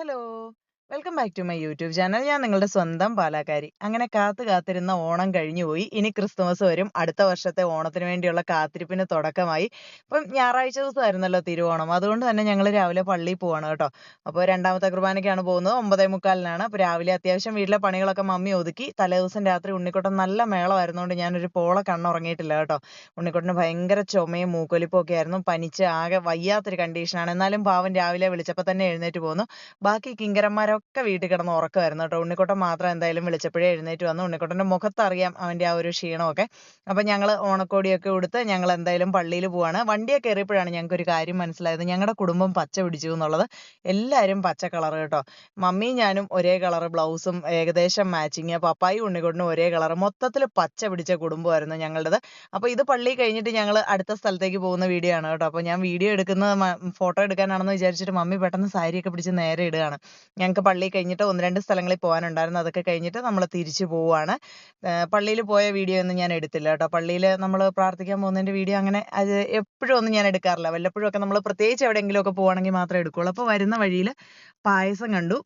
Hello. Welcome back to my YouTube channel ഞാൻ നിങ്ങളുടെ സ്വന്തം പാലാക്കാരി. അങ്ങനെ കാത്തു കാത്തിരുന്ന ഓണം കഴിഞ്ഞു പോയി. ഇനി ക്രിസ്തുമസ് വരും. അടുത്ത വർഷത്തെ ഓണത്തിന് വേണ്ടിയുള്ള കാത്തിരിപ്പിന് തുടക്കമായി. ഇപ്പം ഞായറാഴ്ച ദിവസമായിരുന്നല്ലോ തിരുവോണം. അതുകൊണ്ട് തന്നെ ഞങ്ങൾ രാവിലെ പള്ളിയിൽ പോവാണ് കേട്ടോ. അപ്പോൾ രണ്ടാമത്തെ കുർബാനയ്ക്കാണ് പോകുന്നത്. ഒമ്പതേ മുക്കാലിനാണ്. അപ്പോൾ രാവിലെ അത്യാവശ്യം വീട്ടിലെ പണികളൊക്കെ മമ്മി ഒതുക്കി. തലേദിവസം രാത്രി ഉണ്ണിക്കുട്ടൻ നല്ല മേളമായിരുന്നുകൊണ്ട് ഞാനൊരു പോള കണ്ണുറങ്ങിയിട്ടില്ല കേട്ടോ. ഉണ്ണിക്കുട്ടന് ഭയങ്കര ചുമയും മൂക്കൊലിപ്പും ഒക്കെ ആയിരുന്നു. പനിച്ച് ആകെ വയ്യാത്തൊരു കണ്ടീഷനാണ് എന്നാലും പാവം രാവിലെ വിളിച്ചപ്പോൾ തന്നെ എഴുന്നേറ്റ് പോന്നു. ബാക്കി കിങ്കരന്മാരൊക്കെ വീട്ടിൽ കിടന്ന് ഉറക്കമായിരുന്നു കേട്ടോ. ഉണ്ണിക്കുട്ടൻ മാത്രം എന്തായാലും വിളിച്ചപ്പോഴേ എഴുന്നേറ്റ് വന്നു. ഉണ്ണിക്കുട്ടന്റെ മുഖത്തറിയാം അവന്റെ ആ ഒരു ക്ഷീണമൊക്കെ. അപ്പം ഞങ്ങൾ ഓണക്കോടിയൊക്കെ ഉടുത്ത് ഞങ്ങൾ എന്തായാലും പള്ളിയിൽ പോവാണ്. വണ്ടിയൊക്കെ കയറിയപ്പോഴാണ് ഞങ്ങൾക്ക് ഒരു കാര്യം മനസ്സിലായത്. ഞങ്ങളുടെ കുടുംബം പച്ച പിടിച്ചു എന്നുള്ളത്. എല്ലാവരും പച്ച കളർ കേട്ടോ. മമ്മിയും ഞാനും ഒരേ കളർ ബ്ലൗസും ഏകദേശം മാച്ചിങ്. പപ്പായും ഉണ്ണിക്കുട്ടനും ഒരേ കളർ മൊത്തത്തിൽ പച്ച പിടിച്ച കുടുംബമായിരുന്നു ഞങ്ങളുടേത്. അപ്പോൾ ഇത് പള്ളി കഴിഞ്ഞിട്ട് ഞങ്ങൾ അടുത്ത സ്ഥലത്തേക്ക് പോകുന്ന വീഡിയോ ആണ് കേട്ടോ. അപ്പോൾ ഞാൻ വീഡിയോ എടുക്കുന്നത് ഫോട്ടോ എടുക്കാനാണെന്ന് വിചാരിച്ചിട്ട് മമ്മി പെട്ടെന്ന് സാരിയൊക്കെ പിടിച്ച് നേരെ ഇടുകയാണ്. ഞങ്ങൾക്ക് പള്ളി കഴിഞ്ഞിട്ട് ഒന്ന് രണ്ട് സ്ഥലങ്ങളിൽ പോകാനുണ്ടായിരുന്നു. അതൊക്കെ കഴിഞ്ഞിട്ട് നമ്മൾ തിരിച്ചു പോവുകയാണ് പള്ളിയിൽ പോയ വീഡിയോ ഒന്നും ഞാൻ എടുത്തില്ല കേട്ടോ. പള്ളിയിൽ നമ്മൾ പ്രാർത്ഥിക്കാൻ പോകുന്നതിന്റെ വീഡിയോ അങ്ങനെ അത് എപ്പോഴും ഒന്നും ഞാൻ എടുക്കാറില്ല. വല്ലപ്പോഴും ഒക്കെ നമ്മൾ പ്രത്യേകിച്ച് എവിടെയെങ്കിലും ഒക്കെ മാത്രമേ എടുക്കുകയുള്ളൂ അപ്പോൾ വരുന്ന വഴിയിൽ പായസം കണ്ടു.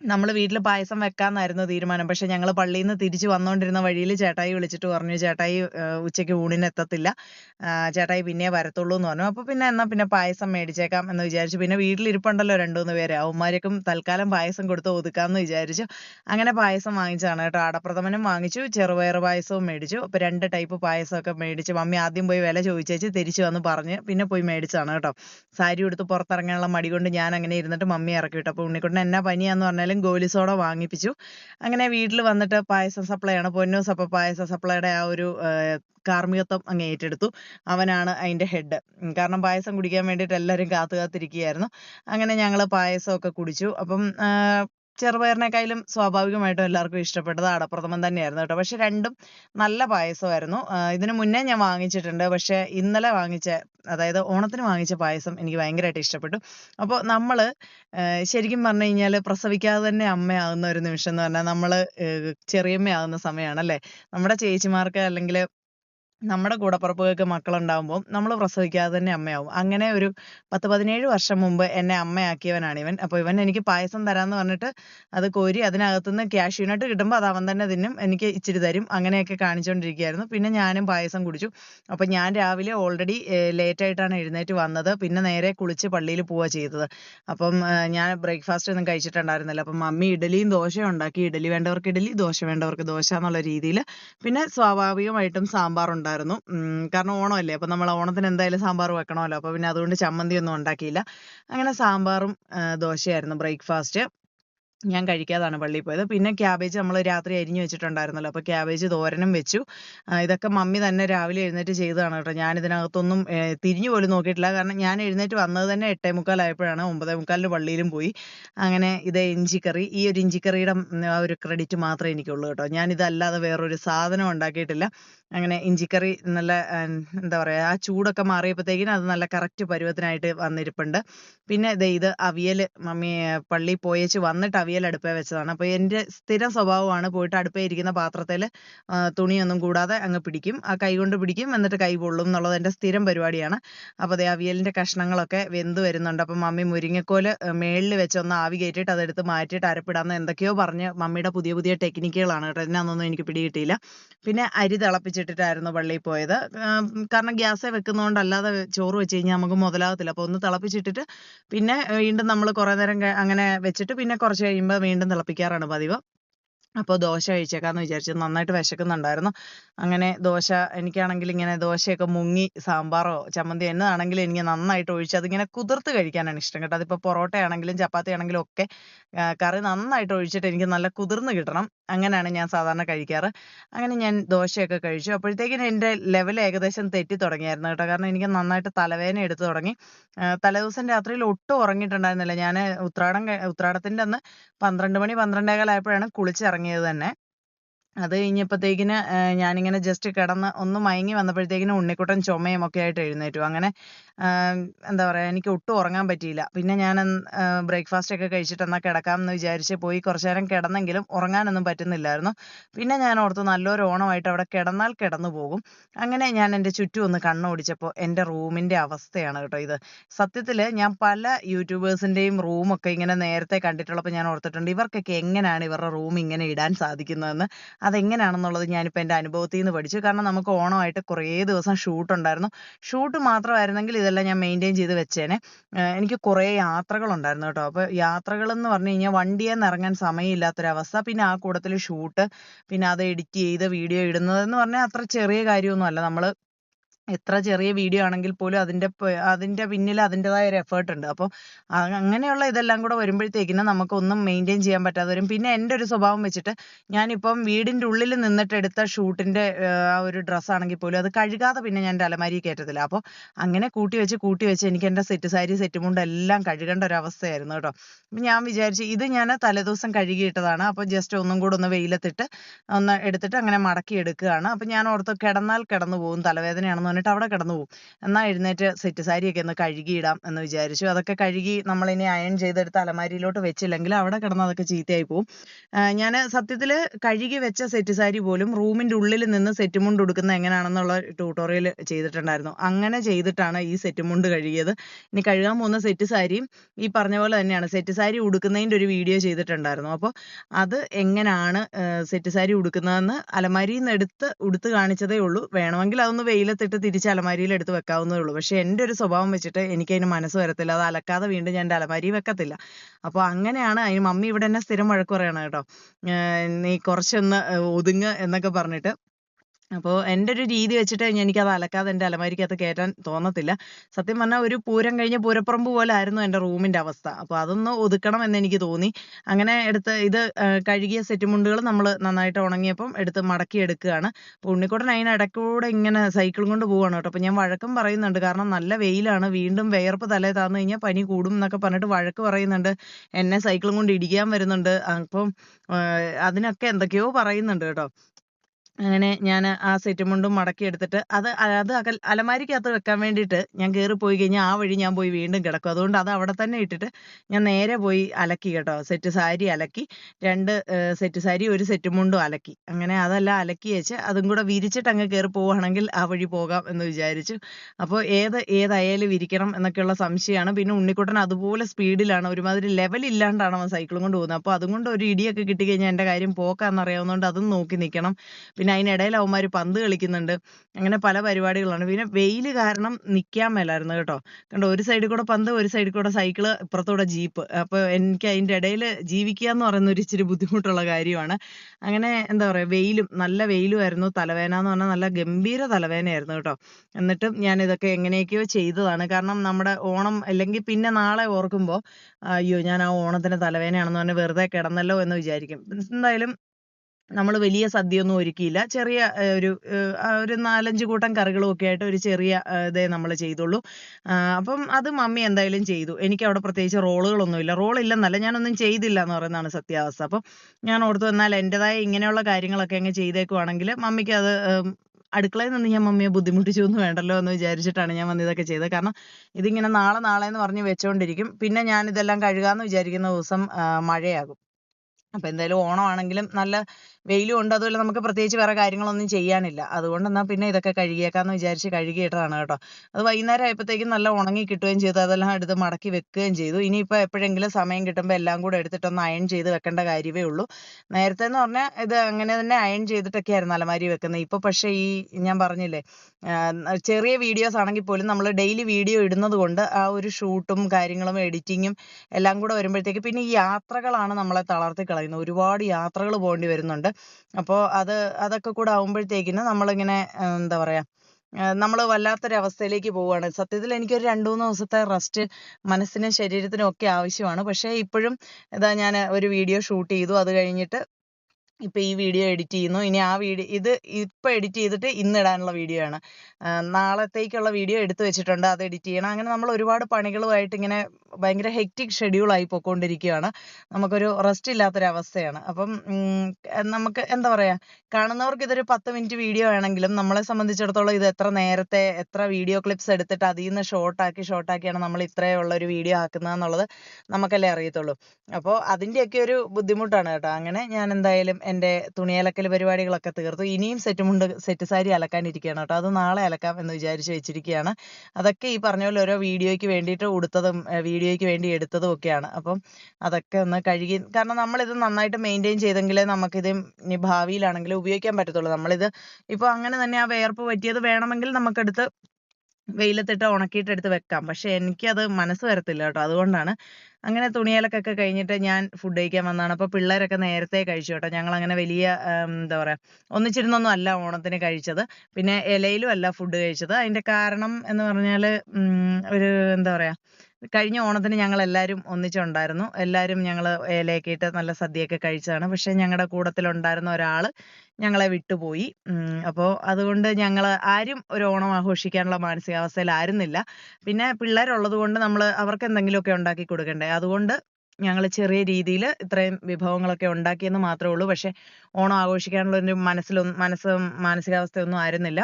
നമ്മൾ വീട്ടിൽ പായസം വെക്കാന്നായിരുന്നു തീരുമാനം. പക്ഷെ ഞങ്ങൾ പള്ളിയിൽ നിന്ന് തിരിച്ചു വന്നുകൊണ്ടിരുന്ന വഴിയിൽ ചേട്ടായി വിളിച്ചിട്ട് പറഞ്ഞു ചേട്ടായി ഉച്ചയ്ക്ക് ഊണിന് എത്തത്തില്ല. ചേട്ടായി പിന്നെ വരത്തുള്ളൂ എന്ന് പറഞ്ഞു. അപ്പോൾ പിന്നെ എന്നാൽ പിന്നെ പായസം മേടിച്ചേക്കാം എന്ന് വിചാരിച്ചു. പിന്നെ വീട്ടിലിരിപ്പുണ്ടല്ലോ രണ്ട് മൂന്ന് പേര്. അവന്മാർക്കും തൽക്കാലം പായസം കൊടുത്ത് ഒതുക്കാമെന്ന് വിചാരിച്ചു. അങ്ങനെ പായസം വാങ്ങിച്ചാണ് കേട്ടോ. ആടപ്രഥമനും വാങ്ങിച്ചു ചെറുപയർ പായസവും മേടിച്ചു. അപ്പോൾ രണ്ട് ടൈപ്പ് പായസമൊക്കെ മേടിച്ചു. മമ്മി ആദ്യം പോയി വില ചോദിച്ചേച്ച് തിരിച്ചു വന്ന് പറഞ്ഞ് പിന്നെ പോയി മേടിച്ചതാണ് കേട്ടോ. സാരി ഉടുത്ത് പുറത്തിറങ്ങാനുള്ള മടി കൊണ്ട് ഞാൻ അങ്ങനെ ഇരുന്നിട്ട് മമ്മി ഇറക്കി വിട്ടു. അപ്പോൾ ഉണ്ണിക്കുട്ടൻ എന്നാ പനിയാന്ന് പറഞ്ഞാലും ഗോലി സോഡ വാങ്ങിപ്പിച്ചു. അങ്ങനെ വീട്ടിൽ വന്നിട്ട് പായസം സപ്ലൈ ആണ് പൊന്നൂസ് അപ്പോൾ പായസ സപ്ലൈയുടെ ആ ഒരു കാർമ്മികത്വം അങ്ങ് ഏറ്റെടുത്തു. അവനാണ് അതിന്റെ ഹെഡ് കാരണം പായസം കുടിക്കാൻ വേണ്ടിയിട്ട് എല്ലാവരും കാത്തു കാത്തിരിക്കുകയായിരുന്നു. അങ്ങനെ ഞങ്ങൾ പായസമൊക്കെ കുടിച്ചു. അപ്പം ചെറുപയറിനേക്കാളും സ്വാഭാവികമായിട്ടും എല്ലാവർക്കും ഇഷ്ടപ്പെട്ടത് അടപ്രഥമൻ തന്നെയായിരുന്നു കേട്ടോ. പക്ഷെ രണ്ടും നല്ല പായസമായിരുന്നു. ഇതിന് മുന്നേ ഞാൻ വാങ്ങിച്ചിട്ടുണ്ട്. പക്ഷെ ഇന്നലെ വാങ്ങിച്ച അതായത് ഓണത്തിന് വാങ്ങിച്ച പായസം എനിക്ക് ഭയങ്കരമായിട്ട് ഇഷ്ടപ്പെട്ടു. അപ്പോൾ നമ്മൾ ശരിക്കും പറഞ്ഞു കഴിഞ്ഞാൽ പ്രസവിക്കാതെ തന്നെ അമ്മയാകുന്ന ഒരു നിമിഷം എന്ന് പറഞ്ഞാൽ നമ്മൾ ചെറിയമ്മയാകുന്ന സമയമാണ് അല്ലേ നമ്മുടെ ചേച്ചിമാർക്ക് അല്ലെങ്കിൽ നമ്മുടെ കൂടപ്പിറപ്പുകൾക്ക് മക്കളുണ്ടാകുമ്പോൾ നമ്മൾ പ്രസവിക്കാതെ തന്നെ അമ്മയാവും. അങ്ങനെ ഒരു പത്ത് പതിനേഴ് വർഷം മുമ്പ് എന്നെ അമ്മയാക്കിയവനാണ് ഇവൻ. അപ്പോൾ ഇവൻ എനിക്ക് പായസം തരാമെന്ന് പറഞ്ഞിട്ട് അത് കോരി അതിനകത്തുനിന്ന് ക്യാഷ്യൂ നട്ട് കിട്ടുമ്പോൾ അത് അവൻ തന്നെ തിന്നും എനിക്ക് ഇച്ചിരി തരും. അങ്ങനെയൊക്കെ കാണിച്ചുകൊണ്ടിരിക്കുകയായിരുന്നു പിന്നെ ഞാനും പായസം കുടിച്ചു. അപ്പോൾ ഞാൻ രാവിലെ ഓൾറെഡി ലേറ്റ് ആയിട്ടാണ് എഴുന്നേറ്റ് വന്നത്. പിന്നെ നേരെ കുളിച്ച് പള്ളിയിൽ പോവുക ചെയ്തത്. അപ്പം ഞാൻ ബ്രേക്ക്ഫാസ്റ്റ് ഒന്നും കഴിച്ചിട്ടുണ്ടായിരുന്നില്ല. അപ്പം മമ്മി ഇഡലിയും ദോശയും ഉണ്ടാക്കി. ഇഡലി വേണ്ടവർക്ക് ഇഡലി ദോശ വേണ്ടവർക്ക് ദോശ എന്നുള്ള രീതിയിൽ പിന്നെ സ്വാഭാവികമായിട്ടും സാമ്പാർ ഉണ്ടായിരുന്നു കാരണം ഓണമല്ലേ? അപ്പോൾ നമ്മൾ ഓണത്തിന് എന്തായാലും സാമ്പാർ വെക്കണമല്ലോ. അപ്പോൾ പിന്നെ അതുകൊണ്ട് ചമ്മന്തി ഒന്നും ഉണ്ടാക്കിയില്ല. അങ്ങനെ സാമ്പാറും ദോശയായിരുന്നു ബ്രേക്ക്ഫാസ്റ്റ്. ഞാൻ കഴിക്കാതാണ് പള്ളിയിൽ പോയത്. പിന്നെ ക്യാബേജ് നമ്മൾ രാത്രി അരിഞ്ഞു വെച്ചിട്ടുണ്ടായിരുന്നല്ലോ. അപ്പോൾ ക്യാബേജ് തോരനും വെച്ചു. ഇതൊക്കെ മമ്മി തന്നെ രാവിലെ എഴുന്നേറ്റ് ചെയ്തതാണ് കേട്ടോ. ഞാൻ ഇതിനകത്തൊന്നും തിരിഞ്ഞു പോലും നോക്കിയിട്ടില്ല. കാരണം ഞാൻ എഴുന്നേറ്റ് വന്നത് തന്നെ എട്ടേ മുക്കാലായപ്പോഴാണ് ഒമ്പതേ മുക്കാലിന് പള്ളിയിലും പോയി. അങ്ങനെ ഇത് ഇഞ്ചിക്കറി ഈ ഒരു ഇഞ്ചിക്കറിയുടെ ആ ഒരു ക്രെഡിറ്റ് മാത്രമേ എനിക്കുള്ളൂ കേട്ടോ. ഞാൻ ഇതല്ലാതെ വേറൊരു സാധനം ഉണ്ടാക്കിയിട്ടില്ല. അങ്ങനെ ഇഞ്ചിക്കറി നല്ല എന്താ പറയുക ആ ചൂടൊക്കെ മാറിയപ്പോഴത്തേക്കിനും അത് നല്ല കറക്റ്റ് പരുവത്തിനായിട്ട് വന്നിരിപ്പുണ്ട്. പിന്നെ ദേ ഇത് അവിയൽ മമ്മി പള്ളി പോയേച്ച് വന്നിട്ട് അവിയൽ അടുപ്പേ വെച്ചതാണ്. അപ്പോൾ എന്റെ സ്ഥിരം സ്വഭാവമാണ് പോയിട്ട് അടുപ്പേ ഇരിക്കുന്ന പാത്രത്തിൽ തുണിയൊന്നും കൂടാതെ അങ്ങ് പിടിക്കും. ആ കൈ കൊണ്ട് പിടിക്കും എന്നിട്ട് കൈ പൊള്ളും എന്നുള്ളത് എന്റെ സ്ഥിരം പരിപാടിയാണ്. അപ്പോൾ ദേ അവിയലിന്റെ കഷ്ണങ്ങളൊക്കെ വെന്ത് വരുന്നുണ്ട്. അപ്പോൾ മമ്മി മുരിങ്ങക്കോൽ മേളിൽ വെച്ച് ഒന്ന് ആവി കയറ്റിയിട്ട് അതെടുത്ത് മാറ്റിയിട്ട് അരപ്പിടാന്ന് എന്തൊക്കെയോ പറഞ്ഞ് മമ്മിയുടെ പുതിയ പുതിയ ടെക്നിക്കുകളാണ് കേട്ടോ. എന്നാന്നൊന്നും എനിക്ക് പിടികിട്ടിയില്ല. പിന്നെ അരി തിളപ്പിച്ചിട്ടിട്ടായിരുന്നു പള്ളിയിൽ പോയത്. കാരണം ഗ്യാസേ വെക്കുന്നതുകൊണ്ട് അല്ലാതെ ചോറ് വെച്ച് കഴിഞ്ഞാൽ നമുക്ക് മുതലാകത്തില്ല അപ്പോൾ ഒന്ന് തിളപ്പിച്ചിട്ടിട്ട് പിന്നെ വീണ്ടും നമ്മൾ കുറേ നേരം അങ്ങനെ വെച്ചിട്ട് പിന്നെ കുറച്ച് കഴിയുമ്പോൾ വീണ്ടും തിളപ്പിക്കാറാണ് പതിവ്. അപ്പോൾ ദോശ കഴിച്ചേക്കാന്ന് വിചാരിച്ചു നന്നായിട്ട് വിശക്കുന്നുണ്ടായിരുന്നു. അങ്ങനെ ദോശ എനിക്കാണെങ്കിൽ ഇങ്ങനെ ദോശയൊക്കെ മുങ്ങി സാമ്പാറോ ചമ്മന്തി എന്നതാണെങ്കിലും എനിക്ക് നന്നായിട്ട് ഒഴിച്ച് അതിങ്ങനെ കുതിർത്ത് കഴിക്കാനാണ് ഇഷ്ടം കേട്ടോ. അതിപ്പോൾ പൊറോട്ട ആണെങ്കിലും ചപ്പാത്തി ആണെങ്കിലും ഒക്കെ കറി നന്നായിട്ട് ഒഴിച്ചിട്ട് എനിക്ക് നല്ല കുതിർന്ന് കിട്ടണം. അങ്ങനെയാണ് ഞാൻ സാധാരണ കഴിക്കാറ്. അങ്ങനെ ഞാൻ ദോശയൊക്കെ കഴിച്ചു. അപ്പോഴത്തേക്കിനും എന്റെ ലെവൽ ഏകദേശം തെറ്റി തുടങ്ങിയായിരുന്നു കേട്ടോ. കാരണം എനിക്ക് നന്നായിട്ട് തലവേദന എടുത്തു തുടങ്ങി. തലേദിവസം രാത്രിയിൽ ഒട്ടും ഉറങ്ങിയിട്ടുണ്ടായിരുന്നില്ല. ഞാൻ ഉത്രാടം ഉത്രാടത്തിന്റെ അന്ന് പന്ത്രണ്ട് മണി പന്ത്രണ്ടേകാലായപ്പോഴാണ് കുളിച്ചിറങ്ങിയത് തന്നെ. അത് കഴിഞ്ഞപ്പോഴത്തേക്കിന് ഞാനിങ്ങനെ ജസ്റ്റ് കിടന്ന് ഒന്ന് മയങ്ങി വന്നപ്പോഴത്തേക്കിനും ഉണ്ണിക്കുട്ടൻ ചുമയും ഒക്കെ ആയിട്ട് എഴുന്നേറ്റു. അങ്ങനെ എന്താ പറയാ എനിക്ക് ഒട്ടും ഉറങ്ങാൻ പറ്റിയില്ല. പിന്നെ ഞാൻ ബ്രേക്ക്ഫാസ്റ്റ് ഒക്കെ കഴിച്ചിട്ട് എന്നാൽ കിടക്കാം എന്ന് വിചാരിച്ച് പോയി കുറച്ച് നേരം കിടന്നെങ്കിലും ഉറങ്ങാനൊന്നും പറ്റുന്നില്ലായിരുന്നു. പിന്നെ ഞാൻ ഓർത്തു നല്ലൊരു ഓണമായിട്ട് അവിടെ കിടന്നാൽ കിടന്നു പോകും. അങ്ങനെ ഞാൻ എന്റെ ചുറ്റും ഒന്ന് കണ്ണോടിച്ചപ്പോൾ എന്റെ റൂമിന്റെ അവസ്ഥയാണ് കേട്ടോ ഇത്. സത്യത്തിൽ ഞാൻ പല യൂട്യൂബേഴ്സിന്റെയും റൂമൊക്കെ ഇങ്ങനെ നേരത്തെ കണ്ടിട്ടുള്ളപ്പോൾ ഞാൻ ഓർത്തിട്ടുണ്ട് ഇവർക്കൊക്കെ എങ്ങനെയാണ് ഇവരുടെ റൂം ഇങ്ങനെ ഇടാൻ സാധിക്കുന്നതെന്ന്. അതെങ്ങനെയാണെന്നുള്ളത് ഞാനിപ്പോൾ എന്റെ അനുഭവത്തിൽ നിന്ന് പഠിച്ചു. കാരണം നമുക്ക് ഓണമായിട്ട് കുറേ ദിവസം ഷൂട്ട് ഉണ്ടായിരുന്നു. ഷൂട്ട് മാത്രമായിരുന്നെങ്കിൽ ഇതെല്ലാം ഞാൻ മെയിന്റെയിൻ ചെയ്ത് വെച്ചേനെ. എനിക്ക് കുറേ യാത്രകളുണ്ടായിരുന്നു കേട്ടോ. അപ്പോൾ യാത്രകളെന്ന് പറഞ്ഞു കഴിഞ്ഞാൽ വണ്ടിയേന്ന് ഇറങ്ങാൻ സമയമില്ലാത്തൊരവസ്ഥ. പിന്നെ ആ കൂട്ടത്തിൽ ഷൂട്ട്. പിന്നെ അത് എഡിറ്റ് ചെയ്ത് വീഡിയോ ഇടുന്നതെന്ന് പറഞ്ഞാൽ അത്ര ചെറിയ കാര്യമൊന്നും അല്ല. എത്ര ചെറിയ വീഡിയോ ആണെങ്കിൽ പോലും അതിന്റെ അതിന്റെ പിന്നിൽ അതിന്റെതായ ഒരു എഫേർട്ട് ഉണ്ട്. അപ്പോൾ അങ്ങനെയുള്ള ഇതെല്ലാം കൂടെ വരുമ്പോഴത്തേക്കിന് നമുക്കൊന്നും മെയിന്റെയിൻ ചെയ്യാൻ പറ്റാതെ വരും. പിന്നെ എന്റെ ഒരു സ്വഭാവം വെച്ചിട്ട് ഞാനിപ്പം വീടിന്റെ ഉള്ളിൽ നിന്നിട്ട് എടുത്ത ഷൂട്ടിന്റെ ആ ഒരു ഡ്രസ്സ് ആണെങ്കിൽ പോലും അത് കഴുകാതെ പിന്നെ ഞാൻ എന്റെ അലമാരിയിൽ കയറ്റത്തില്ല. അപ്പോൾ അങ്ങനെ കൂട്ടി വെച്ച് കൂട്ടി വെച്ച് എനിക്ക് എന്റെ സെറ്റ് സാരി, സെറ്റ് മുണ്ട് എല്ലാം കഴുകേണ്ട ഒരു അവസ്ഥയായിരുന്നു കേട്ടോ. അപ്പം ഞാൻ വിചാരിച്ചു ഇത് ഞാൻ തലേദിവസം കഴുകിയിട്ടതാണ്. അപ്പോൾ ജസ്റ്റ് ഒന്നും കൂടെ ഒന്ന് വെയിലത്തിട്ട് ഒന്ന് എടുത്തിട്ട് അങ്ങനെ മടക്കി എടുക്കുകയാണ്. അപ്പോൾ ഞാൻ ഓർത്തു കിടന്നാൽ കിടന്നു പോകും തലവേദനയാണെന്ന് പറഞ്ഞിട്ട് അവിടെ കിടന്നു പോകും. എന്നാ എഴുന്നേറ്റ് സെറ്റ് സാരി ഒക്കെ ഒന്ന് കഴുകിയിടാം എന്ന് വിചാരിച്ചു. അതൊക്കെ കഴുകി നമ്മളിനി അയൺ ചെയ്തെടുത്ത് അലമാരിയിലോട്ട് വെച്ചില്ലെങ്കിൽ അവിടെ കിടന്ന് അതൊക്കെ ചീത്തയായി പോകും. ഞാൻ സത്യത്തിൽ കഴുകി വെച്ച സെറ്റ് സാരി പോലും റൂമിന്റെ ഉള്ളിൽ നിന്ന് സെറ്റ് മുണ്ട് ഉടുക്കുന്നത് എങ്ങനെയാണെന്നുള്ള ട്യൂട്ടോറിയൽ ചെയ്തിട്ടുണ്ടായിരുന്നു. അങ്ങനെ ചെയ്തിട്ടാണ് ഈ സെറ്റ് മുണ്ട് കഴുകിയത്. ഇനി കഴുകാൻ പോകുന്ന സെറ്റ് സാരിയും ഈ പറഞ്ഞ പോലെ തന്നെയാണ്. സെറ്റ് സാരി ഉടുക്കുന്നതിന്റെ ഒരു വീഡിയോ ചെയ്തിട്ടുണ്ടായിരുന്നു. അപ്പോൾ അത് എങ്ങനെയാണ് സെറ്റ് സാരി ഉടുക്കുന്നതെന്ന് അലമാരിയിൽ നിന്ന് എടുത്ത് ഉടുത്ത് കാണിച്ചതേ ഉള്ളൂ. വേണമെങ്കിൽ അതൊന്ന് വെയിലത്തിട്ട് തിരിച്ച് അലമാരിയിൽ എടുത്ത് വെക്കാവുന്നതേ ഉള്ളൂ. പക്ഷെ എന്റെ ഒരു സ്വഭാവം വെച്ചിട്ട് എനിക്ക് അതിന് മനസ്സ് വരത്തില്ല. അത് അലക്കാതെ വീണ്ടും ഞാൻ എന്റെ അലമാരിയിൽ വെക്കത്തില്ല. അപ്പോൾ അങ്ങനെയാണ് അതിന് മമ്മി ഇവിടെ എന്നെ സ്ഥിരം വഴക്ക് പറയണം കേട്ടോ. നീ കുറച്ചൊന്ന് ഒതുങ്ങ് എന്നൊക്കെ പറഞ്ഞിട്ട്. അപ്പോൾ എന്റെ ഒരു രീതി വെച്ചിട്ട് എനിക്കത് അലക്കാതെ എന്റെ അലമാരിക്കകത്ത് കയറ്റാൻ തോന്നത്തില്ല. സത്യം പറഞ്ഞാൽ ഒരു പൂരം കഴിഞ്ഞ പൂരപ്പുറമ്പ് പോലെ ആയിരുന്നു എന്റെ റൂമിന്റെ അവസ്ഥ. അപ്പോൾ അതൊന്ന് ഒതുക്കണം എന്ന് എനിക്ക് തോന്നി. അങ്ങനെ എടുത്ത് ഇത് കഴുകിയ സെറ്റ് മുണ്ടുകൾ നമ്മൾ നന്നായിട്ട് ഉണങ്ങിയപ്പം എടുത്ത് മടക്കി എടുക്കുകയാണ്. അപ്പോൾ ഉണ്ണിക്കുട്ടൻ അതിനിടയ്ക്കൂടെ ഇങ്ങനെ സൈക്കിളും കൊണ്ട് പോവുകയാണ് കേട്ടോ. അപ്പോൾ ഞാൻ വഴക്കും പറയുന്നുണ്ട്. കാരണം നല്ല വെയിലാണ്. വീണ്ടും വിയർപ്പ് തലേ താന്ന് കഴിഞ്ഞാൽ പനി കൂടും എന്നൊക്കെ പറഞ്ഞിട്ട് വഴക്ക് പറയുന്നുണ്ട്. എന്നെ സൈക്കിളും കൊണ്ട് ഇടിക്കാൻ വരുന്നുണ്ട്. അപ്പം അതിനൊക്കെ എന്തൊക്കെയോ പറയുന്നുണ്ട് കേട്ടോ. അങ്ങനെ ഞാൻ ആ സെറ്റും മുണ്ടും മടക്കി എടുത്തിട്ട് അത് അത് അകൽ അലമാരിക്കകത്ത് വെക്കാൻ വേണ്ടിയിട്ട് ഞാൻ കയറി പോയി കഴിഞ്ഞാൽ ആ വഴി ഞാൻ പോയി വീണ്ടും കിടക്കും. അതുകൊണ്ട് അത് അവിടെ തന്നെ ഇട്ടിട്ട് ഞാൻ നേരെ പോയി അലക്കി കേട്ടോ. സെറ്റ് സാരി അലക്കി. രണ്ട് സെറ്റ് സാരി ഒരു സെറ്റ് മുണ്ടും അലക്കി. അങ്ങനെ അതെല്ലാം അലക്കി വെച്ച് അതും കൂടെ വിരിച്ചിട്ട് അങ്ങ് കയറി പോവുകയാണെങ്കിൽ ആ വഴി പോകാം എന്ന് വിചാരിച്ചു. അപ്പോൾ ഏത് ഏതായാലും വിരിക്കണം എന്നൊക്കെയുള്ള സംശയമാണ്. പിന്നെ ഉണ്ണിക്കുട്ടൻ അതുപോലെ സ്പീഡിലാണ്. ഒരുമാതിരി ലെവൽ ഇല്ലാണ്ടാണ് അവൻ സൈക്കിളും കൊണ്ട് പോകുന്നത്. അപ്പോൾ അതുകൊണ്ട് ഒരു ഇടിയൊക്കെ കിട്ടി കഴിഞ്ഞാൽ എന്റെ കാര്യം പോക്കാന്നറിയാവുന്നതുകൊണ്ട് അതും നോക്കി നിക്കണം. പിന്നെ അതിനിടയിൽ അവന്മാർ പന്ത് കളിക്കുന്നുണ്ട്. അങ്ങനെ പല പരിപാടികളാണ്. പിന്നെ വെയിൽ കാരണം നിൽക്കാൻ മേലായിരുന്നു കേട്ടോ. കണ്ടോ ഒരു സൈഡിൽ കൂടെ പന്ത് ഒരു സൈഡിൽ കൂടെ സൈക്കിൾ ഇപ്പുറത്തൂടെ ജീപ്പ്. അപ്പോൾ എനിക്ക് അതിന്റെ ഇടയിൽ ജീവിക്കുക എന്ന് പറയുന്ന ഒരു ഇച്ചിരി ബുദ്ധിമുട്ടുള്ള കാര്യമാണ്. അങ്ങനെ എന്താ പറയുക വെയിലും നല്ല വെയിലുമായിരുന്നു. തലവേന എന്ന് പറഞ്ഞാൽ നല്ല ഗംഭീര തലവേനയായിരുന്നു കേട്ടോ. എന്നിട്ടും ഞാൻ ഇതൊക്കെ എങ്ങനെയൊക്കെയോ ചെയ്തതാണ്. കാരണം നമ്മുടെ ഓണം അല്ലെങ്കിൽ പിന്നെ നാളെ ഓർക്കുമ്പോൾ അയ്യോ ഞാൻ ആ ഓണത്തിന് തലവേനയാണെന്ന് പറഞ്ഞ് വെറുതെ കിടന്നല്ലോ എന്ന് വിചാരിക്കും. എന്തായാലും നമ്മൾ വലിയ സദ്യയൊന്നും ഒരുക്കിയില്ല. ചെറിയ ഒരു ഒരു 4, 5 കൂട്ടം കറികളും ഒക്കെ ആയിട്ട് ഒരു ചെറിയ ഇതേ നമ്മൾ ചെയ്തുള്ളൂ. അപ്പം അത് മമ്മി എന്തായാലും ചെയ്തു. എനിക്ക് അവിടെ പ്രത്യേകിച്ച് റോളുകളൊന്നുമില്ല. ഇല്ലെന്നല്ല ഞാനൊന്നും ചെയ്തില്ല എന്ന് പറയുന്നതാണ് സത്യാവസ്ഥ. അപ്പം ഞാൻ ഓർത്തു എന്നാൽ എന്റേതായ ഇങ്ങനെയുള്ള കാര്യങ്ങളൊക്കെ അങ്ങ് ചെയ്തേക്കുവാണെങ്കിൽ മമ്മിക്ക് അത് അടുക്കളയിൽ നിന്ന് ഞാൻ മമ്മിയെ ബുദ്ധിമുട്ടിച്ചൊന്നും വേണ്ടല്ലോ എന്ന് വിചാരിച്ചിട്ടാണ് ഞാൻ വന്ന് ഇതൊക്കെ ചെയ്തത്. കാരണം ഇതിങ്ങനെ നാളെ നാളെ എന്ന് പറഞ്ഞ് വെച്ചോണ്ടിരിക്കും. പിന്നെ ഞാൻ ഇതെല്ലാം കഴുകാന്ന് വിചാരിക്കുന്ന ദിവസം മഴയാകും. അപ്പോൾ എന്തായാലും ഓണമാണെങ്കിലും നല്ല വെയിലും ഉണ്ട്. അതുപോലെ നമുക്ക് പ്രത്യേകിച്ച് വേറെ കാര്യങ്ങളൊന്നും ചെയ്യാനില്ല. അതുകൊണ്ട് എന്നാൽ പിന്നെ ഇതൊക്കെ കഴുകിയേക്കാന്ന് വിചാരിച്ച് കഴുകിയിട്ടതാണ് കേട്ടോ. അത് വൈകുന്നേരം ആയപ്പോഴത്തേക്കും നല്ല ഉണങ്ങി കിട്ടുകയും ചെയ്തു. അതെല്ലാം എടുത്ത് മടക്കി വെക്കുകയും ചെയ്തു. ഇനിയിപ്പോൾ എപ്പോഴെങ്കിലും സമയം കിട്ടുമ്പോൾ എല്ലാം കൂടെ എടുത്തിട്ടൊന്ന് അയൺ ചെയ്ത് വെക്കേണ്ട കാര്യമേ ഉള്ളൂ. നേരത്തെ എന്ന് പറഞ്ഞാൽ ഇത് അങ്ങനെ തന്നെ അയൺ ചെയ്തിട്ടൊക്കെ ആയിരുന്നു അലമാരി വെക്കുന്നത്. ഇപ്പോൾ പക്ഷേ ഈ ഞാൻ പറഞ്ഞില്ലേ ചെറിയ വീഡിയോസ് ആണെങ്കിൽ പോലും നമ്മൾ ഡെയിലി വീഡിയോ ഇടുന്നത് കൊണ്ട് ആ ഒരു ഷൂട്ടും കാര്യങ്ങളും എഡിറ്റിങ്ങും എല്ലാം കൂടെ വരുമ്പോഴത്തേക്ക് പിന്നെ ഈ യാത്രകളാണ് നമ്മളെ തളർത്തി കളയുന്നത്. ഒരുപാട് യാത്രകൾ പോകേണ്ടി വരുന്നുണ്ട്. അപ്പോൾ അത് അതൊക്കെ കൂടെ ആകുമ്പോഴത്തേക്കിന് നമ്മളിങ്ങനെ എന്താ പറയുക നമ്മൾ വല്ലാത്തൊരവസ്ഥയിലേക്ക് പോവുകയാണ്. സത്യത്തിൽ എനിക്കൊരു 2, 3 ദിവസത്തെ റെസ്റ്റ് മനസ്സിനും ശരീരത്തിനും ഒക്കെ ആവശ്യമാണ്. പക്ഷേ ഇപ്പോഴും ഇതാ ഞാൻ ഒരു വീഡിയോ ഷൂട്ട് ചെയ്തു. അത് കഴിഞ്ഞിട്ട് ഇപ്പം ഈ വീഡിയോ എഡിറ്റ് ചെയ്യുന്നു. ഇനി ആ വീഡിയോ ഇത് ഇപ്പം എഡിറ്റ് ചെയ്തിട്ട് ഇന്ന് ഇടാനുള്ള വീഡിയോ ആണ്. നാളത്തേക്കുള്ള വീഡിയോ എടുത്തു വെച്ചിട്ടുണ്ട്. അത് എഡിറ്റ് ചെയ്യണം. അങ്ങനെ നമ്മൾ ഒരുപാട് പണികളുമായിട്ട് ഇങ്ങനെ ഭയങ്കര ഹെക്റ്റിക് ഷെഡ്യൂൾ ആയി പോയിക്കൊണ്ടിരിക്കുകയാണ്. നമുക്കൊരു റെസ്റ്റ് ഇല്ലാത്തൊരവസ്ഥയാണ്. അപ്പം നമുക്ക് എന്താ പറയുക കാണുന്നവർക്ക് ഇതൊരു പത്ത് മിനിറ്റ് വീഡിയോ ആണെങ്കിലും നമ്മളെ സംബന്ധിച്ചിടത്തോളം ഇത് എത്ര നേരത്തെ എത്ര വീഡിയോ ക്ലിപ്സ് എടുത്തിട്ട് അതിൽ നിന്ന് ഷോർട്ടാക്കി ഷോർട്ടാക്കിയാണ് നമ്മൾ ഇത്രയുള്ള ഒരു വീഡിയോ ആക്കുന്നതെന്നുള്ളത് നമുക്കല്ലേ അറിയത്തുള്ളൂ. അപ്പോൾ അതിന്റെയൊക്കെ ഒരു ബുദ്ധിമുട്ടാണ് കേട്ടോ. അങ്ങനെ ഞാൻ എന്തായാലും എന്റെ തുണിയലക്കൽ പരിപാടികളൊക്കെ തീർത്തു. ഇനിയും സെറ്റ് മുണ്ട് സെറ്റ് സാരി അലക്കാനിരിക്കുകയാണ് കേട്ടോ. അത് നാളെ അലക്കാം എന്ന് വിചാരിച്ച് വെച്ചിരിക്കുകയാണ്. അതൊക്കെ ഈ പറഞ്ഞ പോലെ ഓരോ വീഡിയോയ്ക്ക് വേണ്ടിയിട്ട് ഉടുത്തതും ഏർ വീഡിയോയ്ക്ക് വേണ്ടി എടുത്തതും ഒക്കെയാണ് അപ്പം അതൊക്കെ ഒന്ന് കഴുകി കാരണം നമ്മളിത് നന്നായിട്ട് മെയിന്റെയിൻ ചെയ്തെങ്കിലേ നമുക്കിത് ഇനി ഭാവിയിലാണെങ്കിലും ഉപയോഗിക്കാൻ പറ്റത്തുള്ളൂ. നമ്മളിത് ഇപ്പോൾ അങ്ങനെ തന്നെ ആ വിയർപ്പ് പറ്റിയത് വേണമെങ്കിൽ നമുക്കെടുത്ത് വെയിലത്തിട്ട് ഉണക്കിയിട്ട് എടുത്ത് വെക്കാം. പക്ഷെ എനിക്കത് മനസ്സ് വരത്തില്ല കേട്ടോ. അതുകൊണ്ടാണ് അങ്ങനെ തുണിയലക്കൊക്കെ കഴിഞ്ഞിട്ട് ഞാൻ ഫുഡ് കഴിക്കാൻ വന്നതാണ്. അപ്പോൾ പിള്ളേരൊക്കെ നേരത്തെ കഴിച്ചു കേട്ടോ. ഞങ്ങൾ അങ്ങനെ വലിയ എന്താ പറയുക ഒന്നിച്ചിരുന്നൊന്നും അല്ല ഓണത്തിന് കഴിച്ചത്. പിന്നെ ഇലയിലും അല്ല ഫുഡ് കഴിച്ചത്. അതിന്റെ കാരണം എന്ന് പറഞ്ഞാൽ ഒരു എന്താ പറയാ കഴിഞ്ഞ ഓണത്തിന് ഞങ്ങൾ എല്ലാവരും ഒന്നിച്ചുണ്ടായിരുന്നു. എല്ലാവരും ഞങ്ങൾ ഇലയൊക്കെ ഇട്ട് നല്ല സദ്യയൊക്കെ കഴിച്ചതാണ്. പക്ഷെ ഞങ്ങളുടെ കൂട്ടത്തിലുണ്ടായിരുന്ന ഒരാൾ ഞങ്ങളെ വിട്ടുപോയി. അപ്പോൾ അതുകൊണ്ട് ഞങ്ങൾ ആരും ഒരു ഓണം ആഘോഷിക്കാനുള്ള മാനസികാവസ്ഥയിലായിരുന്നില്ല പിന്നെ പിള്ളേരുള്ളത് കൊണ്ട് നമ്മൾ അവർക്ക് എന്തെങ്കിലുമൊക്കെ ഉണ്ടാക്കി കൊടുക്കണ്ടേ? അതുകൊണ്ട് ഞങ്ങൾ ചെറിയ രീതിയിൽ ഇത്രയും വിഭവങ്ങളൊക്കെ ഉണ്ടാക്കിയെന്ന് മാത്രമേ ഉള്ളൂ. പക്ഷെ ഓണം ആഘോഷിക്കാനുള്ള ഒരു മനസ്സിലൊന്നും മനസ്സ് മാനസികാവസ്ഥയൊന്നും ആയിരുന്നില്ല.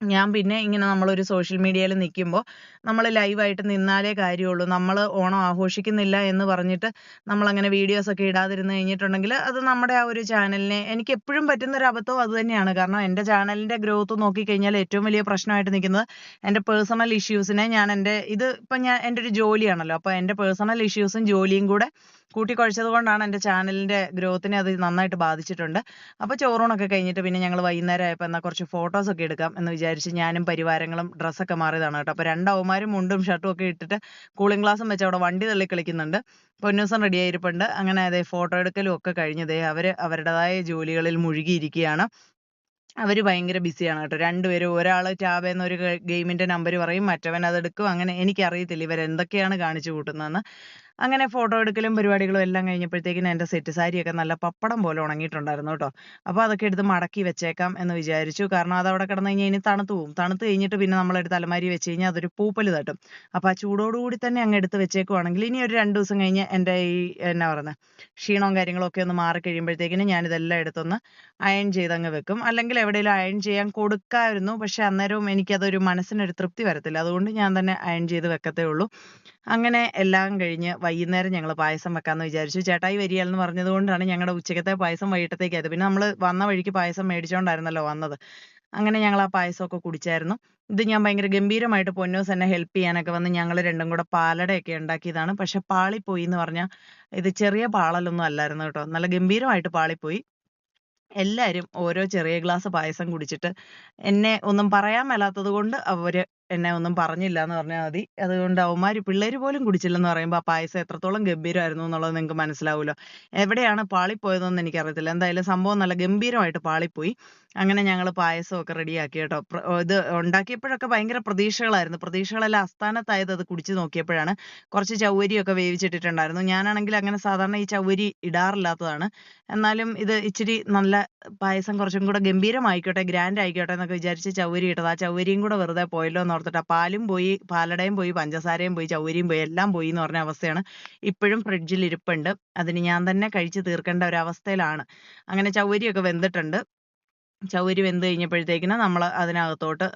ഞാൻ പിന്നെ ഇങ്ങനെ നമ്മളൊരു സോഷ്യൽ മീഡിയയിൽ നിൽക്കുമ്പോൾ നമ്മൾ ലൈവായിട്ട് നിന്നാലേ കാര്യമുള്ളൂ. നമ്മൾ ഓണം ആഘോഷിക്കുന്നില്ല എന്ന് പറഞ്ഞിട്ട് നമ്മളങ്ങനെ വീഡിയോസ് ഒക്കെ ഇടാതിരുന്ന് കഴിഞ്ഞിട്ടുണ്ടെങ്കിൽ അത് നമ്മുടെ ആ ഒരു ചാനലിനെ എനിക്ക് എപ്പോഴും പറ്റുന്ന ഒരു അബദ്ധം അത് തന്നെയാണ്. കാരണം എന്റെ ചാനലിന്റെ ഗ്രോത്ത് നോക്കിക്കഴിഞ്ഞാൽ ഏറ്റവും വലിയ പ്രശ്നമായിട്ട് നിൽക്കുന്നത് എന്റെ പേഴ്സണൽ ഇഷ്യൂസിനെ ഞാൻ എന്റെ ഇത് ഇപ്പം ഞാൻ എന്റെ ഒരു ജോലിയാണല്ലോ. അപ്പോൾ എന്റെ പേഴ്സണൽ ഇഷ്യൂസും ജോലിയും കൂടെ കൂട്ടിക്കുഴച്ചത് കൊണ്ടാണ് എന്റെ ചാനലിന്റെ ഗ്രോത്തിനെ അത് നന്നായിട്ട് ബാധിച്ചിട്ടുണ്ട്. അപ്പോൾ ചോറൂണൊക്കെ കഴിഞ്ഞിട്ട് പിന്നെ ഞങ്ങൾ വൈകുന്നേരം ആയപ്പോൾ എന്നാൽ കുറച്ച് ഫോട്ടോസൊക്കെ എടുക്കാം എന്ന് വിചാരിച്ച് ഞാനും പരിവാരങ്ങളും ഡ്രസ്സൊക്കെ മാറിയതാണ് കേട്ടോ. അപ്പോൾ രണ്ട് അവന്മാരും മുണ്ടും ഷർട്ടും ഒക്കെ ഇട്ടിട്ട് കൂളിംഗ് ഗ്ലാസും വെച്ച് അവിടെ വണ്ടി തള്ളി കളിക്കുന്നുണ്ട്. പൊന്നൂസം റെഡി ആയിരിപ്പുണ്ട്. അങ്ങനെ അതെ ഫോട്ടോ എടുക്കലും ഒക്കെ കഴിഞ്ഞതേ അവർ അവരുടേതായ ജോലികളിൽ മുഴുകിയിരിക്കുകയാണ്. അവർ ഭയങ്കര ബിസിയാണ് കേട്ടോ. രണ്ടുപേരും ഒരാൾ ടാബ് എന്നൊരു ഗെയിമിന്റെ നമ്പർ പറയും മറ്റവൻ അതെടുക്കും അങ്ങനെ എനിക്കറിയത്തില്ല ഇവരെന്തൊക്കെയാണ് കാണിച്ചു കൂട്ടുന്നതെന്ന്. അങ്ങനെ ഫോട്ടോ എടുക്കലും പരിപാടികളും എല്ലാം കഴിഞ്ഞപ്പോഴത്തേക്കിനും എന്റെ സെറ്റ് സാരിയൊക്കെ നല്ല പപ്പടം പോലെ ഉണങ്ങിയിട്ടുണ്ടായിരുന്നു കേട്ടോ. അപ്പോൾ അതൊക്കെ എടുത്ത് മടക്കി വെച്ചേക്കാം എന്ന് വിചാരിച്ചു. കാരണം അത് അവിടെ കിടന്നു കഴിഞ്ഞാൽ ഇനി തണുത്ത് പോവും. തണുത്ത് കഴിഞ്ഞിട്ട് പിന്നെ നമ്മളെടുത്ത് അലമാരി വെച്ച് കഴിഞ്ഞാൽ അതൊരു പൂപ്പൽ തട്ടും. അപ്പോൾ ആ ചൂടോടുകൂടി തന്നെ അങ്ങ് എടുത്ത് വെച്ചേക്കുവാണെങ്കിൽ ഇനി ഒരു രണ്ട് ദിവസം കഴിഞ്ഞ് എന്റെ ഈ എന്നാ പറയുന്നത് ക്ഷീണവും കാര്യങ്ങളൊക്കെ ഒന്ന് മാറി കഴിയുമ്പോഴത്തേക്കിനും ഞാനിതെല്ലാം എടുത്തൊന്ന് അയൺ ചെയ്തങ്ങ് വെക്കും. അല്ലെങ്കിൽ എവിടെയെങ്കിലും അയൺ ചെയ്യാൻ കൊടുക്കാമായിരുന്നു പക്ഷെ അന്നേരവും എനിക്കതൊരു മനസ്സിനൊരു തൃപ്തി വരത്തില്ല. അതുകൊണ്ട് ഞാൻ തന്നെ അയൺ ചെയ്ത് വെക്കത്തേ ഉള്ളൂ. അങ്ങനെ എല്ലാം കഴിഞ്ഞ് വൈകുന്നേരം ഞങ്ങൾ പായസം വെക്കാമെന്ന് വിചാരിച്ചു. ചേട്ടായി വരികയെന്ന് പറഞ്ഞത് കൊണ്ടാണ് ഞങ്ങളുടെ ഉച്ചക്കത്തെ പായസം വൈകിട്ടത്തേക്കായത് പിന്നെ നമ്മൾ വന്ന വഴിക്ക് പായസം മേടിച്ചോണ്ടായിരുന്നല്ലോ വന്നത്. അങ്ങനെ ഞങ്ങൾ ആ പായസമൊക്കെ കുടിച്ചായിരുന്നു. ഇത് ഞാൻ ഭയങ്കര ഗംഭീരമായിട്ട് പൊന്നോസ് എന്നെ ഹെൽപ്പ് ചെയ്യാനൊക്കെ വന്ന് ഞങ്ങൾ രണ്ടും കൂടെ പാലടയൊക്കെ ഉണ്ടാക്കിയതാണ്. പക്ഷെ പാളിപ്പോയി എന്ന് പറഞ്ഞാൽ ഇത് ചെറിയ പാളലൊന്നും അല്ലായിരുന്നു കേട്ടോ. നല്ല ഗംഭീരമായിട്ട് പാളിപ്പോയി. എല്ലാവരും ഓരോ ചെറിയ ഗ്ലാസ് പായസം കുടിച്ചിട്ട് എന്നെ ഒന്നും പറയാൻ മേലാത്തത് കൊണ്ട് അവർ എന്നെ ഒന്നും പറഞ്ഞില്ല എന്ന് പറഞ്ഞാൽ മതി. അതുകൊണ്ട് അവന്മാര് പിള്ളേര് പോലും കുടിച്ചില്ലെന്ന് പറയുമ്പോൾ ആ പായസം എത്രത്തോളം ഗംഭീരമായിരുന്നു എന്നുള്ളത് നിങ്ങൾക്ക് മനസ്സിലാവുമല്ലോ. എവിടെയാണ് പാളിപ്പോയതെന്ന് എനിക്കറിയത്തില്ല. എന്തായാലും സംഭവം നല്ല ഗംഭീരമായിട്ട് പാളിപ്പോയി. അങ്ങനെ ഞങ്ങൾ പായസമൊക്കെ റെഡിയാക്കി കേട്ടോ. ഇത് ഉണ്ടാക്കിയപ്പോഴൊക്കെ ഭയങ്കര പ്രതീക്ഷകളായിരുന്നു. പ്രതീക്ഷകളെല്ലാം അസ്ഥാനത്തായത് അത് കുടിച്ചു നോക്കിയപ്പോഴാണ്. കുറച്ച് ചൗവരിയൊക്കെ വേവിച്ചിട്ടിട്ടുണ്ടായിരുന്നു. ഞാനാണെങ്കിൽ അങ്ങനെ സാധാരണ ഈ ചൗവരി ഇടാറില്ലാത്തതാണ്. എന്നാലും ഇത് ഇച്ചിരി നല്ല പായസം കുറച്ചും കൂടെ ഗംഭീരമായിക്കോട്ടെ ഗ്രാൻഡ് ആയിക്കോട്ടെ എന്നൊക്കെ വിചാരിച്ച് ചൗവരി ഇട്ടത്. ആ ചൗവരിയും കൂടെ വെറുതെ പോയല്ലോ എന്ന് ഓർത്തിട്ട്. പാലും പോയി പാലടയും പോയി പഞ്ചസാരയും പോയി ചൗരിയും പോയി എല്ലാം പോയി എന്ന് പറഞ്ഞ അവസ്ഥയാണ്. ഇപ്പോഴും ഫ്രിഡ്ജിൽ ഇരിപ്പുണ്ട്. അതിന് ഞാൻ തന്നെ കഴിച്ച് തീർക്കേണ്ട ഒരു അവസ്ഥയിലാണ്. അങ്ങനെ ചൗരിയൊക്കെ വെന്തിട്ടുണ്ട്. ചൗവരി വെന്ത് കഴിഞ്ഞപ്പോഴത്തേക്കിന് നമ്മൾ അതിനകത്തോട്ട്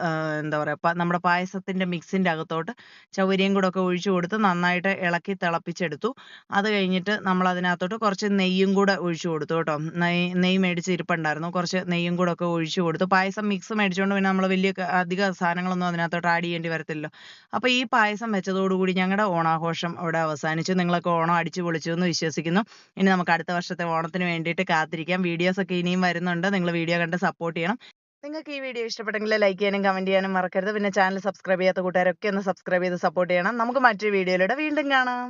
എന്താ പറയുക നമ്മുടെ പായസത്തിന്റെ മിക്സിന്റെ അകത്തോട്ട് ചൗവരിയും കൂടെ ഒക്കെ ഒഴിച്ചു കൊടുത്ത് നന്നായിട്ട് ഇളക്കി തിളപ്പിച്ചെടുത്തു. അത് കഴിഞ്ഞിട്ട് നമ്മൾ അതിനകത്തോട്ട് കുറച്ച് നെയ്യും കൂടെ ഒഴിച്ചു കൊടുത്തു കേട്ടോ. നെയ്യ് നെയ്യ് മേടിച്ച് ഇരിപ്പുണ്ടായിരുന്നു. കുറച്ച് നെയ്യും കൂടെ ഒക്കെ ഒഴിച്ചു കൊടുത്തു. പായസം മിക്സ് മേടിച്ചുകൊണ്ട് പിന്നെ നമ്മൾ വലിയ അധിക സാധനങ്ങളൊന്നും അതിനകത്തോട്ട് ആഡ് ചെയ്യേണ്ടി വരത്തില്ലല്ലോ. അപ്പോൾ ഈ പായസം വെച്ചതോടുകൂടി ഞങ്ങളുടെ ഓണാഘോഷം അവിടെ അവസാനിച്ചു. നിങ്ങളൊക്കെ ഓണം അടിച്ചു പൊളിച്ചു എന്ന് വിശ്വസിക്കുന്നു. ഇനി നമുക്ക് അടുത്ത വർഷത്തെ ഓണത്തിന് വേണ്ടിയിട്ട് കാത്തിരിക്കാം. വീഡിയോസ് ഒക്കെ ഇനിയും വരുന്നുണ്ട്. നിങ്ങൾ വീഡിയോ കണ്ട് സപ്പോർട്ട് ചെയ്യണം. നിങ്ങൾക്ക് ഈ വീഡിയോ ഇഷ്ടപ്പെട്ടെങ്കിൽ ലൈക്ക് ചെയ്യാനും കമന്റ് ചെയ്യാനും മറക്കരുത്. പിന്നെ ചാനൽ സബ്സ്ക്രൈബ് ചെയ്യാത്ത കൂട്ടുകാരൊക്കെ ഒന്ന് സബ്സ്ക്രൈബ് ചെയ്ത് സപ്പോർട്ട് ചെയ്യണം. നമുക്ക് മറ്റൊരു വീഡിയോയിലൂടെ വീണ്ടും കാണാം.